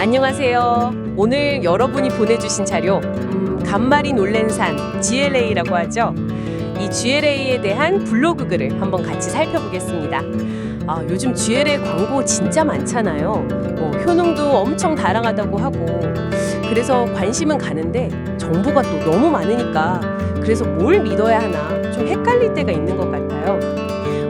안녕하세요. 오늘 여러분이 보내주신 자료, 음, 간말이 놀랜 산 GLA라고 하죠. 이 GLA에 대한 블로그 글을 한번 같이 살펴보겠습니다. 아, 요즘 GLA 광고 진짜 많잖아요. 뭐, 효능도 엄청 다양하다고 하고, 그래서 관심은 가는데 정보가 또 너무 많으니까 그래서 뭘 믿어야 하나 좀 헷갈릴 때가 있는 것 같아요.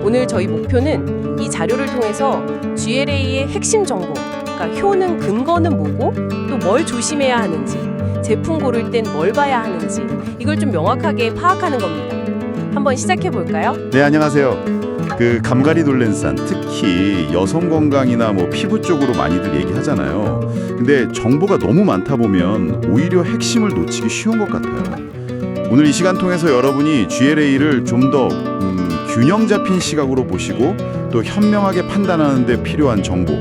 오늘 저희 목표는 이 자료를 통해서 GLA의 핵심 정보, 그러니까 효능 근거는 뭐고 또 뭘 조심해야 하는지, 제품 고를 땐 뭘 봐야 하는지 이걸 좀 명확하게 파악하는 겁니다. 한번 시작해 볼까요? 네 안녕하세요. 그 감가리 놀랜산 특히 여성 건강이나 뭐 피부 쪽으로 많이들 얘기하잖아요. 근데 정보가 너무 많다 보면 오히려 핵심을 놓치기 쉬운 것 같아요. 오늘 이 시간 통해서 여러분이 GLA를 좀더 음, 균형 잡힌 시각으로 보시고 또 현명하게 판단하는 데 필요한 정보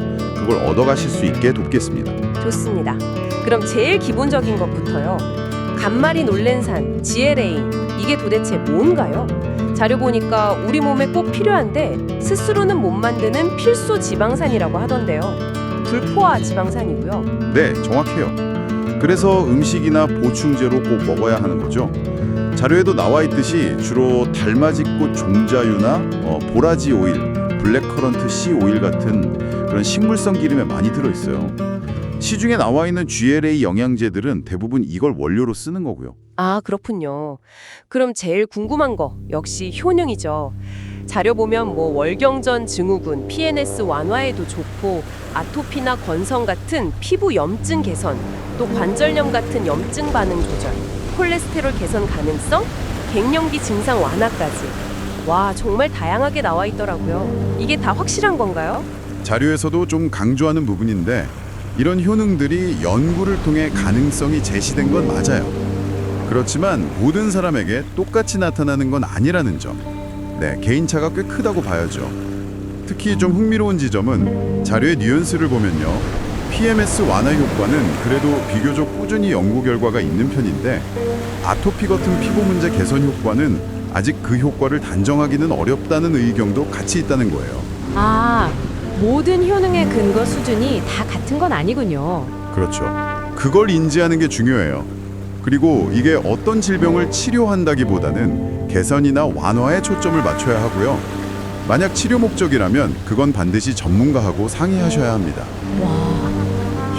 그걸 얻어가실 수 있게 돕겠습니다. 좋습니다. 그럼 제일 기본적인 것부터요. 간말이 놀랜 산 GLA 이게 도대체 뭔가요? 자료 보니까 우리 몸에 꼭 필요한데 스스로는 못 만드는 필수 지방산이라고 하던데요. 불포화 지방산이고요. 네, 정확해요. 그래서 음식이나 보충제로 꼭 먹어야 하는 거죠. 자료에도 나와 있듯이 주로 달맞이꽃 종자유나 어, 보라지 오일, 블랙커런트 씨 오일 같은 그런 식물성 기름에 많이 들어 있어요. 시중에 나와 있는 GLA 영양제들은 대부분 이걸 원료로 쓰는 거고요. 아, 그렇군요. 그럼 제일 궁금한 거 역시 효능이죠. 자료 보면 뭐 월경전 증후군, PNS 완화에도 좋고 아토피나 건성 같은 피부 염증 개선, 또 관절염 같은 염증 반응 조절, 콜레스테롤 개선 가능성, 갱년기 증상 완화까지. 와, 정말 다양하게 나와 있더라고요. 이게 다 확실한 건가요? 자료에서도 좀 강조하는 부분인데 이런 효능들이 연구를 통해 가능성이 제시된 건 맞아요. 그렇지만 모든 사람에게 똑같이 나타나는 건 아니라는 점. 네, 개인차가 꽤 크다고 봐야죠. 특히 좀 흥미로운 지점은 자료의 뉘앙스를 보면요. PMS 완화 효과는 그래도 비교적 꾸준히 연구 결과가 있는 편인데 아토피 같은 피부 문제 개선 효과는 아직 그 효과를 단정하기는 어렵다는 의견도 같이 있다는 거예요. 아, 모든 효능의 근거 수준이 다 같은 건 아니군요. 그렇죠. 그걸 인지하는 게 중요해요. 그리고 이게 어떤 질병을 치료한다기보다는 개선이나 완화에 초점을 맞춰야 하고요. 만약 치료 목적이라면 그건 반드시 전문가하고 상의하셔야 합니다.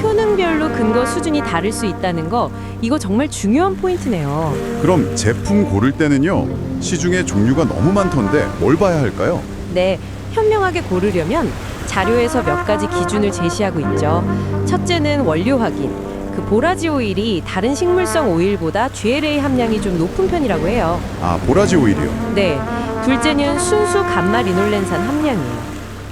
효능별로 근거 수준이 다를 수 있다는 거, 이거 정말 중요한 포인트네요. 그럼 제품 고를 때는요. 시중에 종류가 너무 많던데 뭘 봐야 할까요? 네, 현명하게 고르려면 자료에서 몇 가지 기준을 제시하고 있죠. 첫째는 원료 확인. 그 보라지 오일이 다른 식물성 오일보다 GLA 함량이 좀 높은 편이라고 해요. 아, 보라지 오일이요. 네. 둘째는 순수 감마 리놀렌산 함량이에요.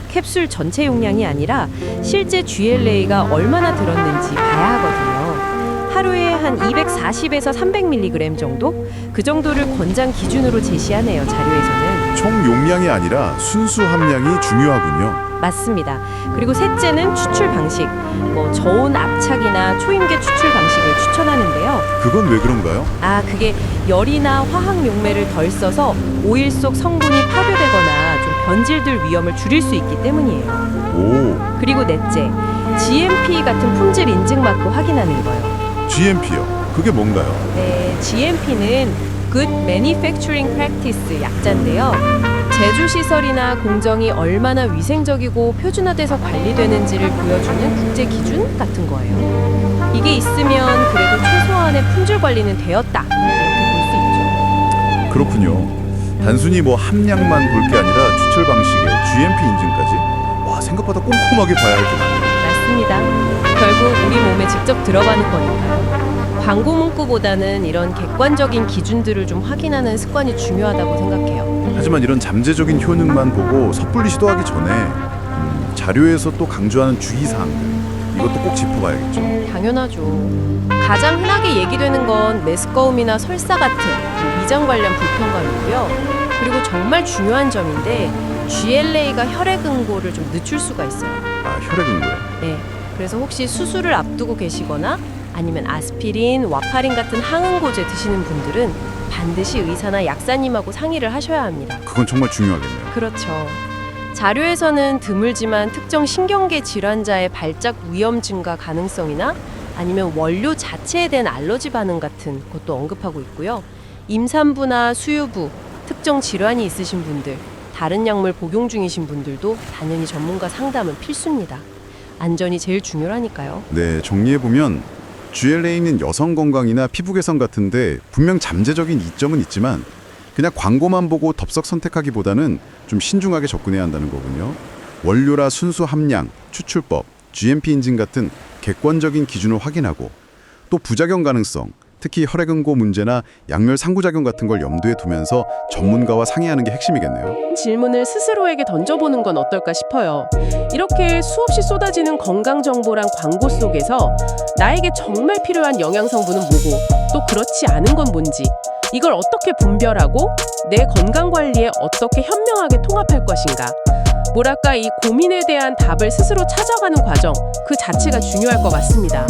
캡슐 전체 용량이 아니라 실제 GLA가 얼마나 들었는지 봐야 하거든요. 하루에 한 240에서 300mg 정도? 그 정도를 권장 기준으로 제시하네요, 자료에서는. 총 용량이 아니라 순수 함량이 중요하군요. 맞습니다. 그리고 셋째는 추출 방식. 뭐 저온 압착이나 초임계 추출 방식을 추천하는데요. 그건 왜 그런가요? 아, 그게 열이나 화학 용매를 덜 써서 오일 속 성분이 파괴되거나 좀 변질될 위험을 줄일 수 있기 때문이에요. 오, 그리고 넷째, GMP 같은 품질 인증 마크 확인하는 거예요. GMP요. 그게 뭔가요? 네, GMP는 Good Manufacturing Practice 약자인데요. 제조 시설이나 공정이 얼마나 위생적이고 표준화돼서 관리되는지를 보여주는 국제 기준 같은 거예요. 이게 있으면 그래도 최소한의 품질 관리는 되었다. 이렇게 볼 수 있죠. 그렇군요. 단순히 뭐 함량만 볼 게 아니라 추출 방식에 GMP 인증까지? 와, 생각보다 꼼꼼하게 봐야 할게 많네요. 맞습니다. 결국 우리 몸에 직접 들어가는 거니까요. 광고 문구보다는 이런 객관적인 기준들을 좀 확인하는 습관이 중요하다고 생각해요. 하지만 이런 잠재적인 효능만 보고 섣불리 시도하기 전에 음, 자료에서 또 강조하는 주의사항들 이것도 꼭 짚어봐야겠죠. 당연하죠. 가장 흔하게 얘기되는 건 메스꺼움이나 설사 같은 그 위장 관련 불편감이고요. 그리고 정말 중요한 점인데 GLA가 혈액 응고를 좀 늦출 수가 있어요. 아, 혈액 응고요. 네. 그래서 혹시 수술을 앞두고 계시거나 아니면 아스피린, 와파린 같은 항응고제 드시는 분들은 반드시 의사나 약사님하고 상의를 하셔야 합니다. 그건 정말 중요하겠네요. 그렇죠. 자료에서는 드물지만 특정 신경계 질환자의 발작 위험 증가 가능성이나 아니면 원료 자체에 대한 알러지 반응 같은 것도 언급하고 있고요. 임산부나 수유부, 특정 질환이 있으신 분들, 다른 약물 복용 중이신 분들도 당연히 전문가 상담은 필수입니다. 안전이 제일 중요하니까요. 네, 정리해 보면 GLA는 여성 건강이나 피부 개선 같은데 분명 잠재적인 이점은 있지만 그냥 광고만 보고 덥석 선택하기보다는 좀 신중하게 접근해야 한다는 거군요. 원료라 순수 함량, 추출법, GMP 인증 같은 객관적인 기준을 확인하고 또 부작용 가능성, 특히 혈액응고 문제나 약물 상부작용 같은 걸 염두에 두면서 전문가와 상의하는 게 핵심이겠네요. 질문을 스스로에게 던져보는 건 어떨까 싶어요. 이렇게 수없이 쏟아지는 건강 정보랑 광고 속에서 나에게 정말 필요한 영양 성분은 뭐고 또 그렇지 않은 건 뭔지 이걸 어떻게 분별하고 내 건강 관리에 어떻게 현명하게 통합할 것인가. 뭐랄까 이 고민에 대한 답을 스스로 찾아가는 과정 그 자체가 중요할 것 같습니다.